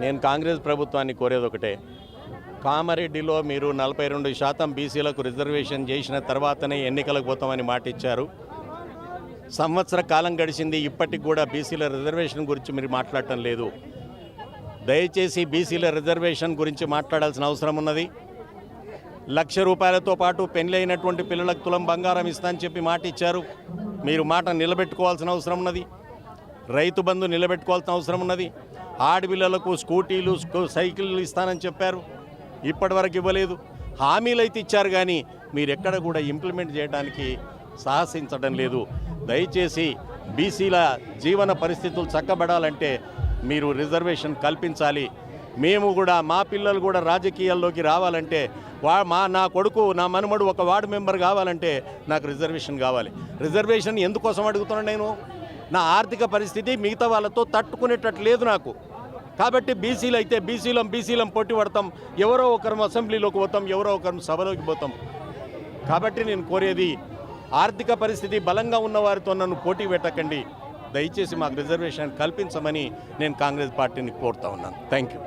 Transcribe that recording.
నేను కాంగ్రెస్ ప్రభుత్వాన్ని కోరేది ఒకటే. కామారెడ్డిలో మీరు నలభై రెండు శాతం బీసీలకు రిజర్వేషన్ చేసిన తర్వాతనే ఎన్నికలకు పోతామని మాట ఇచ్చారు. సంవత్సర కాలం గడిచింది ఇప్పటికి కూడా బీసీల రిజర్వేషన్ గురించి మీరు మాట్లాడటం లేదు. దయచేసి బీసీల రిజర్వేషన్ గురించి మాట్లాడాల్సిన అవసరం ఉన్నది. లక్ష రూపాయలతో పాటు పెళ్ళి అయినటువంటి పిల్లలకు తులం బంగారం ఇస్తా అని చెప్పి మాట ఇచ్చారు. మీరు మాట నిలబెట్టుకోవాల్సిన అవసరం ఉన్నది. రైతు బంధు నిలబెట్టుకోవాల్సిన అవసరం ఉన్నది. ఆడపిల్లలకు స్కూటీలు సైకిళ్ళు ఇస్తానని చెప్పారు. ఇప్పటివరకు ఇవ్వలేదు. హామీలు అయితే ఇచ్చారు కానీ మీరు ఎక్కడ కూడా ఇంప్లిమెంట్ చేయడానికి సాహసించడం లేదు. దయచేసి బీసీల జీవన పరిస్థితులు చక్కబడాలంటే మీరు రిజర్వేషన్ కల్పించాలి. మేము కూడా మా పిల్లలు కూడా రాజకీయాల్లోకి రావాలంటే వా మా నా కొడుకు నా మనుమడు ఒక వార్డు మెంబర్ కావాలంటే నాకు రిజర్వేషన్ కావాలి. రిజర్వేషన్ ఎందుకోసం అడుగుతున్నాను నేను? నా ఆర్థిక పరిస్థితి మిగతా వాళ్ళతో తట్టుకునేటట్టు లేదు నాకు. కాబట్టి బీసీలు అయితే బీసీలం బీసీలం పోటీ పడతాం. ఎవరో ఒకరం అసెంబ్లీలోకి పోతాం ఎవరో ఒకరం సభలోకి పోతాం. కాబట్టి నేను కోరేది ఆర్థిక పరిస్థితి బలంగా ఉన్నవారితో నన్ను పోటీ పెట్టకండి. దయచేసి మాకు రిజర్వేషన్ కల్పించమని నేను కాంగ్రెస్ పార్టీని కోరుతా ఉన్నాను. Thank you